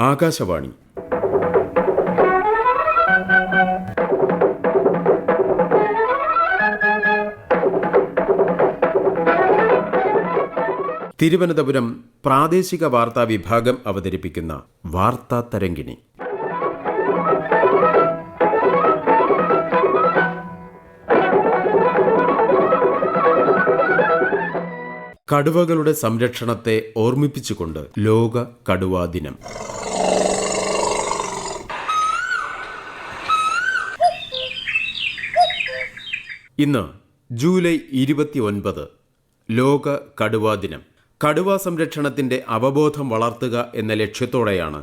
ആകാശവാണി. തിരുവനന്തപുരം പ്രാദേശിക വാർത്താ വിഭാഗം അവതരിപ്പിക്കുന്ന വാർത്താ തരംഗിണി. കടുവകളുടെ സംരക്ഷണത്തെ ഓർമ്മിപ്പിച്ചുകൊണ്ട് ലോക കടുവാ ദിനം. ഇന്ന് ജൂലൈ ഇരുപത്തിയൊൻപത് ലോക കടുവാ ദിനം. കടുവാ സംരക്ഷണത്തിന്റെ അവബോധം വളർത്തുക എന്ന ലക്ഷ്യത്തോടെയാണ്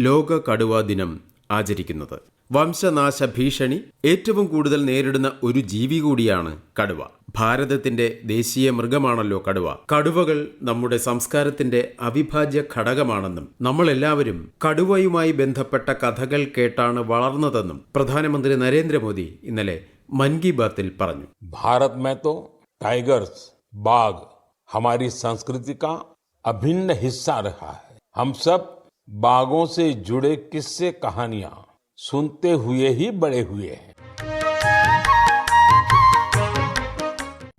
ലോക കടുവാ ദിനം ആചരിക്കുന്നത്. വംശനാശ ഭീഷണി ഏറ്റവും കൂടുതൽ നേരിടുന്ന ഒരു ജീവി കൂടിയാണ് കടുവ. ഭാരതത്തിന്റെ ദേശീയ മൃഗമാണല്ലോ കടുവ. കടുവകൾ നമ്മുടെ സംസ്കാരത്തിന്റെ അവിഭാജ്യ ഘടകമാണെന്നും നമ്മളെല്ലാവരും കടുവയുമായി ബന്ധപ്പെട്ട കഥകൾ കേട്ടാണ് വളർന്നതെന്നും പ്രധാനമന്ത്രി നരേന്ദ്രമോദി ഇന്നലെ മൻ കി ബാത്തിൽ പറഞ്ഞു. ഭാരത് മേത്തോ ടൈഗേഴ്സ് ബാഗ് ഹമാരി സംസ്കൃതി കാ അഭിന്ന ഹിസ്സ രഹാ ഹം സബ് ബാഗോ സെ ജുഡെ കിസ്സെ കഹാനിയാ സുനത്തെ ഹുയെ ഹി ബഡെ ഹുയെ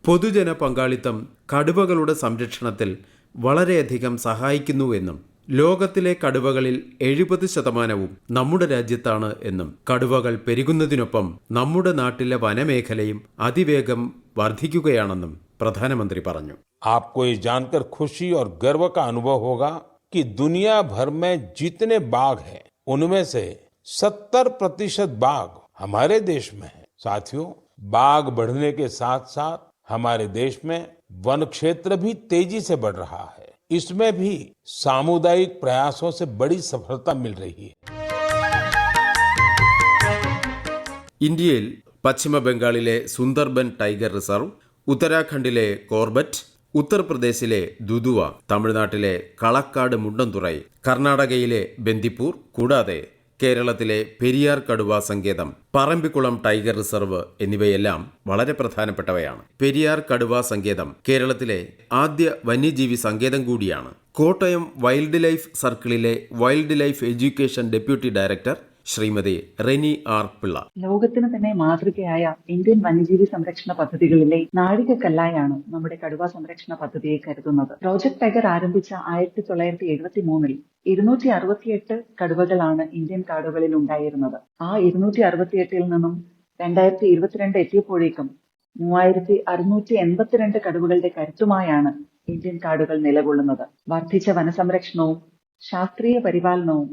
പൊതുജന പങ്കാളിത്തം കടുവകളുടെ സംരക്ഷണത്തിൽ വളരെയധികം സഹായിക്കുന്നുവെന്നും ലോകത്തിലെ കടുവകളിൽ എഴുപത് ശതമാനവും നമ്മുടെ രാജ്യത്താണ് എന്നും കടുവകൾ പെരുകുന്നതിനൊപ്പം നമ്മുടെ നാട്ടിലെ വനമേഖലയും അതിവേഗം വർദ്ധിക്കുകയാണെന്നും പ്രധാനമന്ത്രി പറഞ്ഞു आपको ये जानकर खुशी और गर्व का अनुभव होगा कि दुनिया भर में जितने बाघ हैं उनमें से 70 प्रतिशत बाघ हमारे देश में है साथियों बाघ बढ़ने के साथ साथ हमारे देश में वन क्षेत्र भी तेजी से बढ़ रहा है इसमें भी सामुदायिक प्रयासों से बड़ी सफलता मिल रही है ഇന്ത്യയിൽ പശ്ചിമ ബംഗാളിലെ സുന്ദർബൻ ടൈഗർ റിസർവ് ഉത്തരാഖണ്ഡിലെ കോർബറ്റ് ഉത്തർപ്രദേശിലെ ദുദുവ തമിഴ്നാട്ടിലെ കളക്കാട് മുണ്ടന്തുറൈ കർണാടകയിലെ ബന്ദിപ്പൂർ കൂടാതെ കേരളത്തിലെ പെരിയാർ കടുവ സങ്കേതം പറമ്പിക്കുളം ടൈഗർ റിസർവ് എന്നിവയെല്ലാം വളരെ പ്രധാനപ്പെട്ടവയാണ്. പെരിയാർ കടുവ സങ്കേതം കേരളത്തിലെ ആദ്യ വന്യജീവി സങ്കേതം കൂടിയാണ്. Kottayam wild life സർക്കിളിലെ wild life education deputy director Shrimati Reni R Pillai. ലോകത്തിന് തന്നെ മാതൃകയായ ഇന്ത്യൻ വന്യജീവി സംരക്ഷണ പദ്ധതികളിലെ നാഴികക്കല്ലായാണ് നമ്മുടെ കടുവ സംരക്ഷണ പദ്ധതിയെ കരുതുന്നത്. പ്രോജക്ട് ടൈഗർ ആരംഭിച്ച ആയിരത്തി തൊള്ളായിരത്തി എഴുപത്തി മൂന്നിൽ ഇരുന്നൂറ്റി അറുപത്തിയെട്ട് കടുവകളാണ് ഇന്ത്യൻ കാടുകളിൽ ഉണ്ടായിരുന്നത്. ആ ഇരുന്നൂറ്റി അറുപത്തിയെട്ടിൽ നിന്നും രണ്ടായിരത്തി ഇരുപത്തിരണ്ട് എത്തിയപ്പോഴേക്കും മൂവായിരത്തി അറുന്നൂറ്റി എൺപത്തിരണ്ട് കടുവകളുടെ കരുത്തുമായാണ് ഇന്ത്യൻ കാടുകൾ നിലകൊള്ളുന്നത്. വർദ്ധിച്ച വനസംരക്ഷണവും ശാസ്ത്രീയ പരിപാലനവും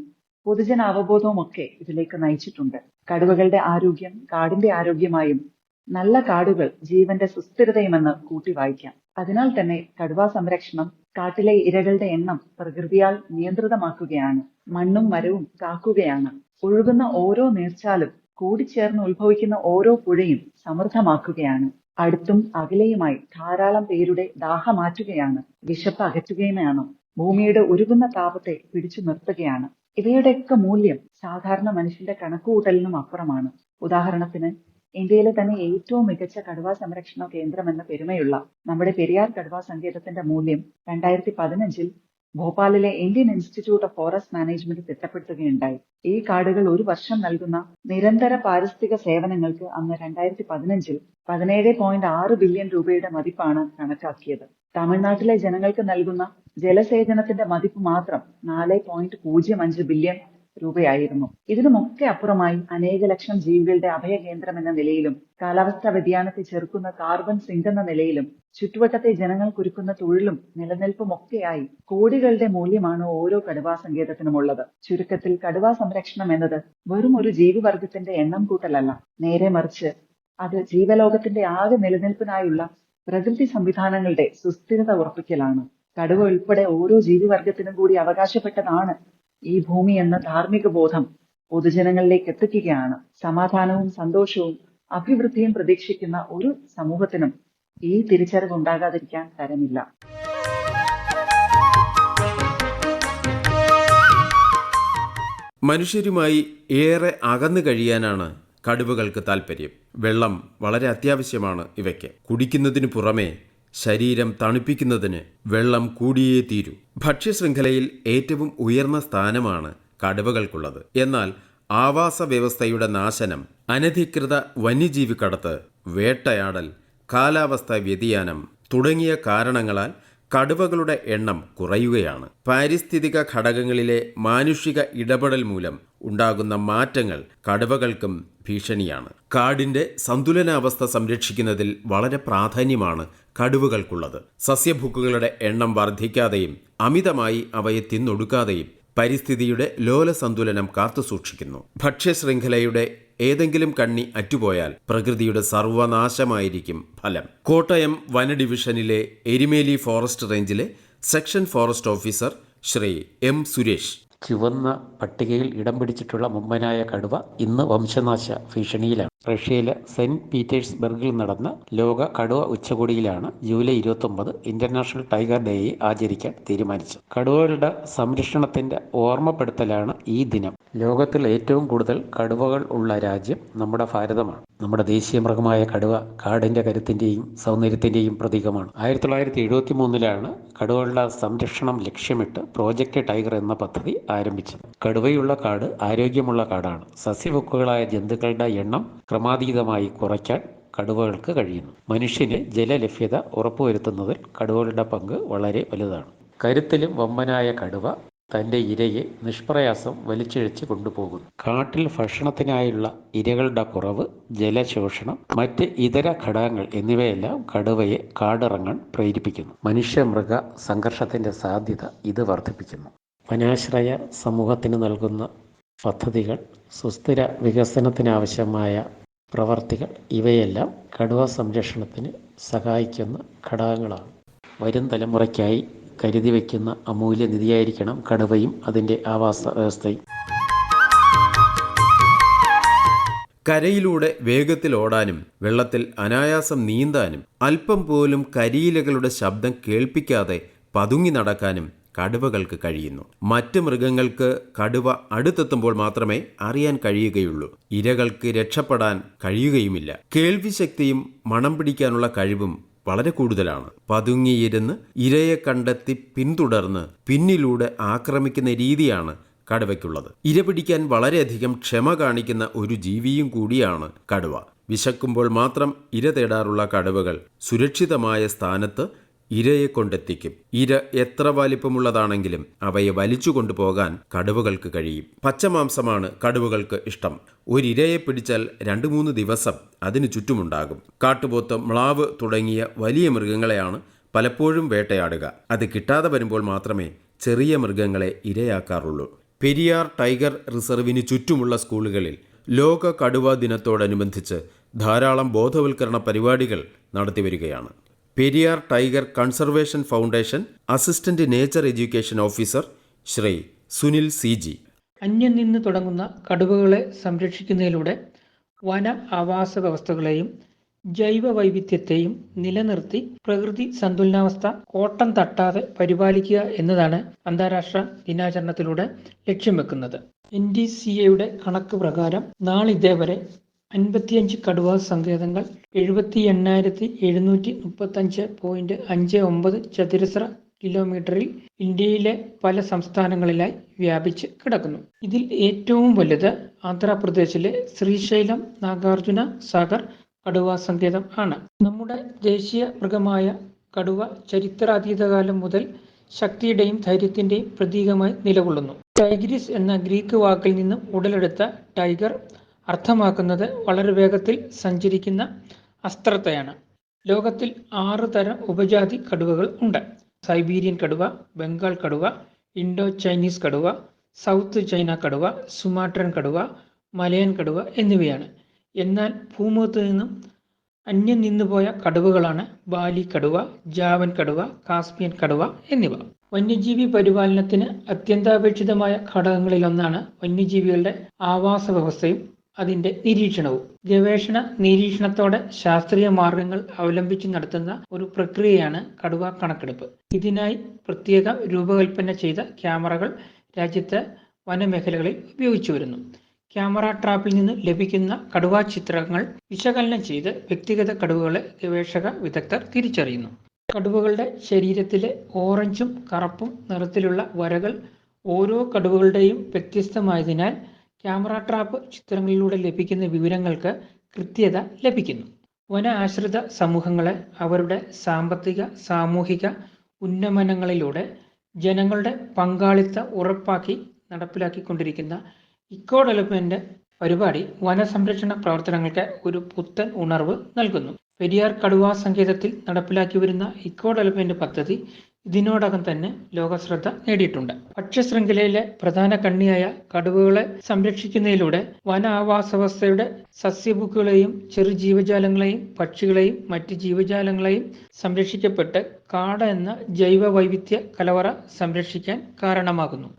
പൊതുജന അവബോധവും ഒക്കെ ഇതിലേക്ക് നയിച്ചിട്ടുണ്ട്. കടുവകളുടെ ആരോഗ്യം കാടിന്റെ ആരോഗ്യമായും നല്ല കാടുകൾ ജീവന്റെ സുസ്ഥിരതയുമെന്ന് കൂട്ടി വായിക്കാം. അതിനാൽ തന്നെ കടുവാ സംരക്ഷണം കാട്ടിലെ ഇരകളുടെ എണ്ണം പ്രകൃതിയാൽ നിയന്ത്രിതമാക്കുകയാണ്. മണ്ണും മരവും കാക്കുകയാണ്. ഒഴുകുന്ന ഓരോ നീർച്ചാലും കൂടിച്ചേർന്ന് ഉത്ഭവിക്കുന്ന ഓരോ പുഴയും സമൃദ്ധമാക്കുകയാണ്. അടുത്തും അകലെയുമായി ധാരാളം പേരുടെ ദാഹമാറ്റുകയാണ് വിശപ്പ് അകറ്റുകയുമാണ്. ഭൂമിയുടെ ഉരുകുന്ന താപത്തെ പിടിച്ചു നിർത്തുകയാണ്. ഇവയുടെയൊക്കെ മൂല്യം സാധാരണ മനുഷ്യന്റെ കണക്കുകൂട്ടലിനും അപ്പുറമാണ്. ഉദാഹരണത്തിന് ഇന്ത്യയിലെ തന്നെ ഏറ്റവും മികച്ച കടുവാ സംരക്ഷണ കേന്ദ്രം എന്ന പെരുമയുള്ള നമ്മുടെ പെരിയാർ കടുവാ സങ്കേതത്തിന്റെ മൂല്യം രണ്ടായിരത്തി പതിനഞ്ചിൽ ഭോപ്പാലിലെ Indian institute of forest management തിട്ടപ്പെടുത്തുകയുണ്ടായി. ഈ കാടുകൾ ഒരു വർഷം നൽകുന്ന നിരന്തര പാരിസ്ഥിതിക സേവനങ്ങൾക്ക് അന്ന് രണ്ടായിരത്തി പതിനഞ്ചിൽ പതിനേഴ് പോയിന്റ് ആറ് ബില്യൺ രൂപയുടെ മതിപ്പാണ് കണക്കാക്കിയത്. തമിഴ്നാട്ടിലെ ജനങ്ങൾക്ക് നൽകുന്ന ജലസേചനത്തിന്റെ മതിപ്പ് മാത്രം നാല് പോയിന്റ് പൂജ്യം അഞ്ച് ബില്യൺ രൂപയായിരുന്നു. ഇതിനുമൊക്കെ അപ്പുറമായി അനേക ലക്ഷം ജീവികളുടെ അഭയകേന്ദ്രം എന്ന നിലയിലും കാലാവസ്ഥാ വ്യതിയാനത്തെ ചെറുക്കുന്ന കാർബൺ സിങ്ക് എന്ന നിലയിലും ചുറ്റുവട്ടത്തെ ജനങ്ങൾ കുരുക്കുന്ന തൊഴിലും നിലനിൽപ്പും ഒക്കെയായി കോടികളുടെ മൂല്യമാണ് ഓരോ കടുവാ സങ്കേതത്തിനുമുള്ളത്. ചുരുക്കത്തിൽ കടുവാ സംരക്ഷണം എന്നത് വെറും ഒരു ജീവിവർഗത്തിന്റെ എണ്ണം കൂട്ടലല്ല. നേരെ മറിച്ച് അത് ജീവലോകത്തിന്റെ ആകെ നിലനിൽപ്പിനായുള്ള പ്രകൃതി സംവിധാനങ്ങളുടെ സുസ്ഥിരത ഉറപ്പിക്കലാണ്. കടുവ ഉൾപ്പെടെ ഓരോ ജീവിവർഗത്തിനും കൂടി അവകാശപ്പെട്ടതാണ് ഈ ഭൂമി എന്ന ധാർമ്മിക ബോധം പൊതുജനങ്ങളിലേക്ക് എത്തിക്കുകയാണ്. സമാധാനവും സന്തോഷവും അഭിവൃദ്ധിയും പ്രതീക്ഷിക്കുന്ന ഒരു സമൂഹത്തിനും ഈ തിരിച്ചറിവ് ഉണ്ടാകാതിരിക്കാൻ തരമില്ല. മനുഷ്യരുമായി ഏറെ അകന്നു കഴിയാനാണ് കടുവകൾക്ക് താൽപ്പര്യം വെള്ളം വളരെ അത്യാവശ്യമാണ് ഇവയ്ക്ക്. കുടിക്കുന്നതിനു പുറമേ ശരീരം തണുപ്പിക്കുന്നതിന് വെള്ളം കൂടിയേ തീരൂ. ഭക്ഷ്യശൃംഖലയിൽ ഏറ്റവും ഉയർന്ന സ്ഥാനമാണ് കടുവകൾക്കുള്ളത്. എന്നാൽ ആവാസ വ്യവസ്ഥയുടെ നാശനം അനധികൃത വന്യജീവി കടത്ത് വേട്ടയാടൽ കാലാവസ്ഥാ വ്യതിയാനം തുടങ്ങിയ കാരണങ്ങളാൽ കടുവകളുടെ എണ്ണം കുറയുകയാണ്. പാരിസ്ഥിതിക ഘടകങ്ങളിലെ മാനുഷിക ഇടപെടൽ മൂലം ഉണ്ടാകുന്ന മാറ്റങ്ങൾ കടുവകൾക്കും ഭീഷണിയാണ്. കാടിന്റെ സന്തുലനാവസ്ഥ സംരക്ഷിക്കുന്നതിൽ വളരെ പ്രാധാന്യമാണ് കടുവകൾക്കുള്ളത്. സസ്യഭുക്കുകളുടെ എണ്ണം വർദ്ധിക്കാതെയും അമിതമായി അവയെ തിന്നൊടുക്കാതെയും പരിസ്ഥിതിയുടെ ലോല സന്തുലനം കാത്തുസൂക്ഷിക്കുന്നു. ഭക്ഷ്യശൃംഖലയുടെ ഏതെങ്കിലും കണ്ണി അറ്റുപോയാൽ പ്രകൃതിയുടെ സർവനാശമായിരിക്കും ഫലം. കോട്ടയം വന ഡിവിഷനിലെ എരിമേലി ഫോറസ്റ്റ് റേഞ്ചിലെ section forest officer Shri M Suresh. ചുവന്ന പട്ടികയിൽ ഇടം പിടിച്ചിട്ടുള്ള മുമ്പനായ കടുവ ഇന്ന് വംശനാശ ഭീഷണിയിലാണ്. റഷ്യയിലെ സെന്റ് പീറ്റേഴ്സ്ബർഗിൽ നടന്ന ലോക കടുവ ഉച്ചകോടിയിലാണ് ജൂലൈ ഇരുപത്തൊമ്പത് ഇന്റർനാഷണൽ ടൈഗർ ഡേയെ ആചരിക്കാൻ തീരുമാനിച്ചത്. കടുവകളുടെ സംരക്ഷണത്തിന്റെ ഓർമ്മപ്പെടുത്തലാണ് ഈ ദിനം. ലോകത്തിൽ ഏറ്റവും കൂടുതൽ കടുവകൾ ഉള്ള രാജ്യം നമ്മുടെ ഭാരതമാണ്. നമ്മുടെ ദേശീയ മൃഗമായ കടുവ കാടിന്റെ കരുത്തിന്റെയും സൗന്ദര്യത്തിന്റെയും പ്രതീകമാണ്. ആയിരത്തി തൊള്ളായിരത്തി എഴുപത്തി മൂന്നിലാണ് കടുവകളുടെ സംരക്ഷണം ലക്ഷ്യമിട്ട് പ്രോജക്റ്റ് ടൈഗർ എന്ന പദ്ധതി ആരംഭിച്ചത്. കടുവയുള്ള കാട് ആരോഗ്യമുള്ള കാടാണ്. സസ്യവക്കുകളായ ജന്തുക്കളുടെ എണ്ണം ക്രമാതീതമായി കുറയ്ക്കാൻ കടുവകൾക്ക് കഴിയുന്നു. മനുഷ്യന് ജലലഭ്യത ഉറപ്പുവരുത്തുന്നതിൽ കടുവകളുടെ പങ്ക് വളരെ വലുതാണ്. കരുത്തിലും വമ്പനായ കടുവ തന്റെ ഇരയെ നിഷ്പ്രയാസം വലിച്ചിഴച്ച് കൊണ്ടുപോകുന്നു. കാട്ടിൽ ഭക്ഷണത്തിനായുള്ള ഇരകളുടെ കുറവ് ജലശോഷണം മറ്റ് ഇതര ഘടകങ്ങൾ എന്നിവയെല്ലാം കടുവയെ കാടിറങ്ങാൻ പ്രേരിപ്പിക്കുന്നു. മനുഷ്യ മൃഗ സംഘർഷത്തിന്റെ സാധ്യത ഇത് വർദ്ധിപ്പിക്കുന്നു. വനാശ്രയ സമൂഹത്തിന് നൽകുന്ന പദ്ധതികൾ സുസ്ഥിര വികസനത്തിനാവശ്യമായ പ്രവർത്തികൾ ഇവയെല്ലാം കടുവ സംരക്ഷണത്തിന് സഹായിക്കുന്ന ഘടകങ്ങളാണ്. വരും തലമുറയ്ക്കായി കരുതി വയ്ക്കുന്ന അമൂല്യ നിധിയായിരിക്കണം കടുവയും അതിന്റെ ആവാസ വ്യവസ്ഥയും. കരയിലൂടെ വേഗത്തിൽ ഓടാനും വെള്ളത്തിൽ അനായാസം നീന്താനും അല്പം പോലും കരിയിലകളുടെ ശബ്ദം കേൾപ്പിക്കാതെ പതുങ്ങി നടക്കാനും കടുവകൾക്ക് കഴിയുന്നു. മറ്റ് മൃഗങ്ങൾക്ക് കടുവ അടുത്തെത്തുമ്പോൾ മാത്രമേ അറിയാൻ കഴിയുകയുള്ളൂ. ഇരകൾക്ക് രക്ഷപ്പെടാൻ കഴിയുകയുമില്ല. കേൾവിശക്തിയും മണം പിടിക്കാനുള്ള കഴിവും വളരെ കൂടുതലാണ്. പതുങ്ങിയിരുന്ന് ഇരയെ കണ്ടെത്തി പിന്തുടർന്ന് പിന്നിലൂടെ ആക്രമിക്കുന്ന രീതിയാണ് കടുവയ്ക്കുള്ളത്. ഇര പിടിക്കാൻ വളരെയധികം ക്ഷമ കാണിക്കുന്ന ഒരു ജീവിയും കൂടിയാണ് കടുവ. വിശക്കുമ്പോൾ മാത്രം ഇര തേടാറുള്ള കടുവകൾ സുരക്ഷിതമായ സ്ഥാനത്ത് ഇരയെ കൊണ്ടെത്തിക്കും. ഇര എത്ര വലിപ്പമുള്ളതാണെങ്കിലും അവയെ വലിച്ചു കൊണ്ടുപോകാൻ കടുവകൾക്ക് കഴിയും. പച്ചമാംസമാണ് കടുവകൾക്ക് ഇഷ്ടം. ഒരിരയെ പിടിച്ചാൽ രണ്ടു മൂന്ന് ദിവസം അതിനു ചുറ്റുമുണ്ടാകും. കാട്ടുപോത്ത് മ്ലാവ് തുടങ്ങിയ വലിയ മൃഗങ്ങളെയാണ് പലപ്പോഴും വേട്ടയാടുക. അത് കിട്ടാതെ വരുമ്പോൾ മാത്രമേ ചെറിയ മൃഗങ്ങളെ ഇരയാക്കാറുള്ളൂ. പെരിയാർ ടൈഗർ റിസർവിന് ചുറ്റുമുള്ള സ്കൂളുകളിൽ ലോക കടുവ ദിനത്തോടനുബന്ധിച്ച് ധാരാളം ബോധവൽക്കരണ പരിപാടികൾ നടത്തിവരികയാണ്. Periyar tiger conservation foundation assistant nature education officer Shri Sunil C G. അന്യം നിന്ന് തുടങ്ങുന്ന കടുവകളെ സംരക്ഷിക്കുന്നതിലൂടെ വന ആവാസ വ്യവസ്ഥകളെയും ജൈവ വൈവിധ്യത്തെയും നിലനിർത്തി പ്രകൃതി സന്തുലനാവസ്ഥ കോട്ടം തട്ടാതെ പരിപാലിക്കുക എന്നതാണ് അന്താരാഷ്ട്ര ദിനാചരണത്തിലൂടെ ലക്ഷ്യം വെക്കുന്നത്. എൻ ഡി സി എയുടെ കണക്ക് പ്രകാരം നാളിതേവരെ അൻപത്തിയഞ്ച് കടുവ സങ്കേതങ്ങൾ എഴുപത്തി എണ്ണായിരത്തി എഴുന്നൂറ്റി മുപ്പത്തഞ്ച് പോയിന്റ് അഞ്ച് ഒമ്പത് ചതുരശ്ര കിലോമീറ്ററിൽ ഇന്ത്യയിലെ പല സംസ്ഥാനങ്ങളിലായി വ്യാപിച്ച് കിടക്കുന്നു. ഇതിൽ ഏറ്റവും വലുത് ആന്ധ്രാപ്രദേശിലെ ശ്രീശൈലം നാഗാർജുന സാഗർ കടുവ സങ്കേതം ആണ്. നമ്മുടെ ദേശീയ മൃഗമായ കടുവ ചരിത്രാതീതകാലം മുതൽ ശക്തിയുടെയും ധൈര്യത്തിന്റെയും പ്രതീകമായി നിലകൊള്ളുന്നു. ടൈഗ്രിസ് എന്ന ഗ്രീക്ക് വാക്കിൽ നിന്നും ഉടലെടുത്ത ടൈഗർ അർത്ഥമാക്കുന്നത് വളരെ വേഗത്തിൽ സഞ്ചരിക്കുന്ന അസ്ത്രത്തെയാണ്. ലോകത്തിൽ ആറ് തരം ഉപജാതി കടുവകൾ ഉണ്ട്. സൈബീരിയൻ കടുവ ബംഗാൾ കടുവ ഇൻഡോ ചൈനീസ് കടുവ സൗത്ത് ചൈന കടുവ സുമാട്രൻ കടുവ മലയൻ കടുവ എന്നിവയാണ്. എന്നാൽ ഭൂമുഖത്ത് നിന്നും അന്യം നിന്നുപോയ കടുവകളാണ് ബാലി കടുവ ജാവൻ കടുവ കാസ്പിയൻ കടുവ എന്നിവ. വന്യജീവി പരിപാലനത്തിന് അത്യന്താപേക്ഷിതമായ ഘടകങ്ങളിലൊന്നാണ് വന്യജീവികളുടെ ആവാസ വ്യവസ്ഥയും അതിന്റെ നിരീക്ഷണവും ഗവേഷണ നിരീക്ഷണത്തോടെ ശാസ്ത്രീയ മാർഗങ്ങൾ അവലംബിച്ച് നടത്തുന്ന ഒരു പ്രക്രിയയാണ് കടുവ കണക്കെടുപ്പ്. ഇതിനായി പ്രത്യേക രൂപകൽപ്പന ചെയ്ത ക്യാമറകൾ രാജ്യത്തെ വനമേഖലകളിൽ ഉപയോഗിച്ചു വരുന്നു. ക്യാമറ ട്രാപ്പിൽ നിന്ന് ലഭിക്കുന്ന കടുവ ചിത്രങ്ങൾ വിശകലനം ചെയ്ത് വ്യക്തിഗത കടുവകളെ ഗവേഷക വിദഗ്ധർ തിരിച്ചറിയുന്നു. കടുവകളുടെ ശരീരത്തിലെ ഓറഞ്ചും കറുപ്പും നിറത്തിലുള്ള വരകൾ ഓരോ കടുവകളുടെയും വ്യത്യസ്തമായതിനാൽ ക്യാമറ ട്രാപ്പ് ചിത്രങ്ങളിലൂടെ ലഭിക്കുന്ന വിവരങ്ങൾക്ക് കൃത്യത ലഭിക്കുന്നു. വന ആശ്രിത സമൂഹങ്ങളെ അവരുടെ സാമ്പത്തിക സാമൂഹിക ഉന്നമനങ്ങളിലൂടെ ജനങ്ങളുടെ പങ്കാളിത്ത ഉറപ്പാക്കി നടപ്പിലാക്കിക്കൊണ്ടിരിക്കുന്ന ഇക്കോ ഡെവലപ്മെന്റ് പരിപാടി വനസംരക്ഷണ പ്രവർത്തനങ്ങൾക്ക് ഒരു പുത്തൻ ഉണർവ് നൽകുന്നു. പെരിയാർ കടുവാ സങ്കേതത്തിൽ നടപ്പിലാക്കി വരുന്ന ഇക്കോ ഡെവലപ്മെന്റ് പദ്ധതി ഇതിനോടകം തന്നെ ലോകശ്രദ്ധ നേടിയിട്ടുണ്ട്. ഭക്ഷ്യശൃംഖലയിലെ പ്രധാന കണ്ണിയായ കടുവകളെ സംരക്ഷിക്കുന്നതിലൂടെ വന ആവാസവ്യവസ്ഥയുടെ സസ്യബുക്കുകളെയും ചെറു ജീവജാലങ്ങളെയും പക്ഷികളെയും മറ്റ് ജീവജാലങ്ങളെയും സംരക്ഷിക്കപ്പെട്ട് കാട എന്ന ജൈവ വൈവിധ്യ കലവറ സംരക്ഷിക്കാൻ കാരണമാകുന്നു.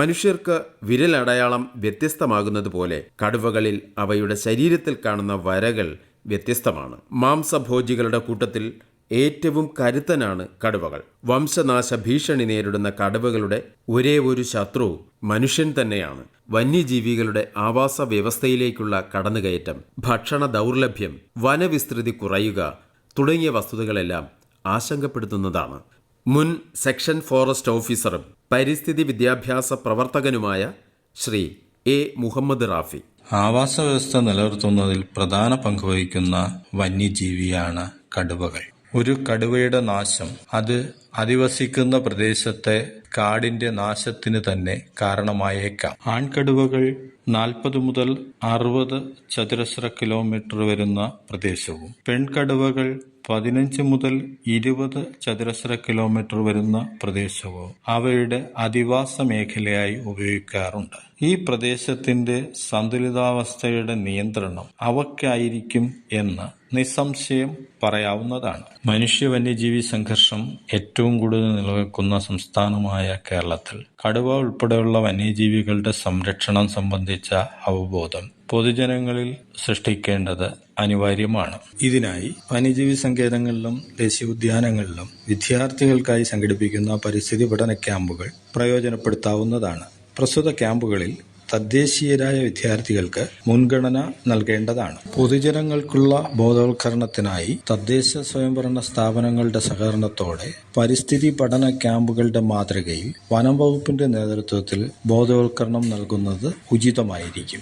മനുഷ്യർക്ക് വിരലടയാളം വ്യത്യസ്തമാകുന്നത് പോലെ കടുവകളിൽ അവയുടെ ശരീരത്തിൽ കാണുന്ന വരകൾ വ്യത്യസ്തമാണ്. മാംസഭോജികളുടെ കൂട്ടത്തിൽ ഏറ്റവും കരുത്തനാണ് കടുവകൾ. വംശനാശ ഭീഷണി നേരിടുന്ന കടുവകളുടെ ഒരേ ഒരു ശത്രു മനുഷ്യൻ തന്നെയാണ്. വന്യജീവികളുടെ ആവാസ വ്യവസ്ഥയിലേക്കുള്ള കടന്നുകയറ്റം ഭക്ഷണ ദൗർലഭ്യം വനവിസ്തൃതി കുറയുക തുടങ്ങിയ വസ്തുതകളെല്ലാം ആശങ്കപ്പെടുത്തുന്നതാണ്. മുൻ സെക്ഷൻ ഫോറസ്റ്റ് ഓഫീസറും പരിസ്ഥിതി വിദ്യാഭ്യാസ പ്രവർത്തകനുമായ ശ്രീ എ മുഹമ്മദ് റാഫി. ആവാസ വ്യവസ്ഥ നിലനിർത്തുന്നതിൽ പ്രധാന പങ്കുവഹിക്കുന്ന വന്യജീവിയാണ് കടുവകൾ. ഒരു കടുവയുടെ നാശം അത് അധിവസിക്കുന്ന പ്രദേശത്തെ കാടിന്റെ നാശത്തിന് തന്നെ കാരണമായേക്കാം. ആൺകടുവകൾ നാൽപ്പത് മുതൽ അറുപത് ചതുരശ്ര കിലോമീറ്റർ വരുന്ന പ്രദേശവും പെൺകടുവകൾ പതിനഞ്ച് മുതൽ ഇരുപത് ചതുരശ്ര കിലോമീറ്റർ വരുന്ന പ്രദേശവും അവയുടെ അധിവാസ മേഖലയായി ഉപയോഗിക്കാറുണ്ട്. ഈ പ്രദേശത്തിന്റെ സന്തുലിതാവസ്ഥയുടെ നിയന്ത്രണം അവക്കായിരിക്കും എന്ന് നിസ്സംശയം പറയാവുന്നതാണ്. മനുഷ്യ വന്യജീവി സംഘർഷം ഏറ്റവും കൂടുതൽ നിലനിൽക്കുന്ന സംസ്ഥാനമായ കേരളത്തിൽ കടുവ ഉൾപ്പെടെയുള്ള വന്യജീവികളുടെ സംരക്ഷണം സംബന്ധിച്ച അവബോധം പൊതുജനങ്ങളിൽ സൃഷ്ടിക്കേണ്ടത് അനിവാര്യമാണ്. ഇതിനായി വന്യജീവി സങ്കേതങ്ങളിലും ദേശീയോദ്യാനങ്ങളിലും വിദ്യാർത്ഥികൾക്കായി സംഘടിപ്പിക്കുന്ന പരിസ്ഥിതി പഠന ക്യാമ്പുകൾ പ്രയോജനപ്പെടുത്താവുന്നതാണ്. പ്രസ്തുത ക്യാമ്പുകളിൽ തദ്ദേശീയരായ വിദ്യാർത്ഥികൾക്ക് മുൻഗണന നൽകേണ്ടതാണ്. പൊതുജനങ്ങൾക്കുള്ള ബോധവൽക്കരണത്തിനായി തദ്ദേശ സ്വയംഭരണ സ്ഥാപനങ്ങളുടെ സഹകരണത്തോടെ പരിസ്ഥിതി പഠന ക്യാമ്പുകളുടെ മാതൃകയിൽ വനം വകുപ്പിന്റെ നേതൃത്വത്തിൽ ബോധവൽക്കരണം നൽകുന്നത് ഉചിതമായിരിക്കും.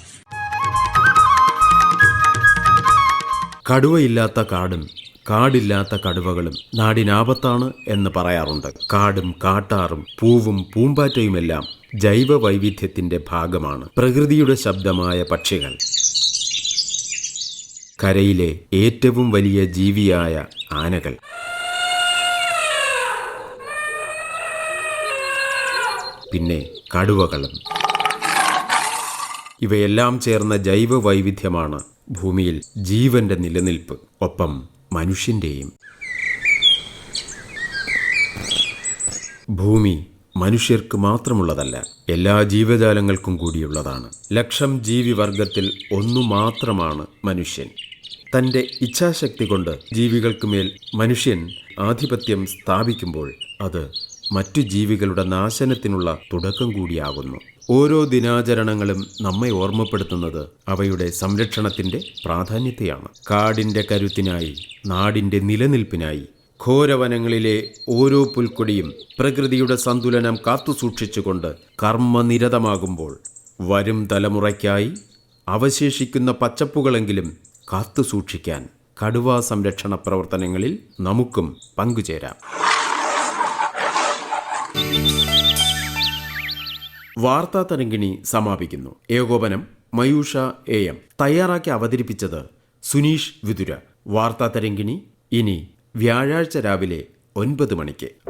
കടുവയില്ലാത്ത കാടും കാടില്ലാത്ത കടുവകളും നാടിനാപത്താണ് എന്ന് പറയാറുണ്ട്. കാടും കാട്ടാറും പൂവും പൂമ്പാറ്റയുമെല്ലാം ജൈവ വൈവിധ്യത്തിന്റെ ഭാഗമാണ് പ്രകൃതിയുടെ ശബ്ദമായ പക്ഷികൾ. കരയിലെ ഏറ്റവും വലിയ ജീവിയായ ആനകൾ. പിന്നെ കടുവകളും. ഇവയെല്ലാം ചേർന്ന ജൈവ വൈവിധ്യമാണ് ഭൂമിയിൽ ജീവന്റെ നിലനിൽപ്പ് ഒപ്പം മനുഷ്യന്റെയും. ഭൂമി മനുഷ്യർക്ക് മാത്രമുള്ളതല്ല എല്ലാ ജീവജാലങ്ങൾക്കും കൂടിയുള്ളതാണ്. ലക്ഷം ജീവിവർഗത്തിൽ ഒന്നു മാത്രമാണ് മനുഷ്യൻ. തന്റെ ഇച്ഛാശക്തി കൊണ്ട് ജീവികൾക്ക് മേൽ മനുഷ്യൻ ആധിപത്യം സ്ഥാപിക്കുമ്പോൾ അത് മറ്റു ജീവികളുടെ നാശനത്തിനുള്ള തുടക്കം കൂടിയാകുന്നു. ഓരോ ദിനാചരണങ്ങളും നമ്മെ ഓർമ്മപ്പെടുത്തുന്നത് അവയുടെ സംരക്ഷണത്തിന്റെ പ്രാധാന്യത്തെയാണ്. കാടിന്റെ കരുത്തിനായി നാടിന്റെ നിലനിൽപ്പിനായി ഘോരവനങ്ങളിലെ ഓരോ പുൽക്കൊടിയും പ്രകൃതിയുടെ സന്തുലനം കാത്തുസൂക്ഷിച്ചുകൊണ്ട് കർമ്മനിരതമാകുമ്പോൾ വരും തലമുറയ്ക്കായി അവശേഷിക്കുന്ന പച്ചപ്പുകളെങ്കിലും കാത്തുസൂക്ഷിക്കാൻ കടുവാ സംരക്ഷണ പ്രവർത്തനങ്ങളിൽ നമുക്കും പങ്കുചേരാം. വാർത്താ തരങ്കിണി സമാപിക്കുന്നു. ഏകോപനം മയൂഷ എ എം. തയ്യാറാക്കി അവതരിപ്പിച്ചത് സുനീഷ് വിതുര. വാർത്താ തരങ്കിണി ഇനി വ്യാഴാഴ്ച രാവിലെ ഒൻപത് മണിക്ക്.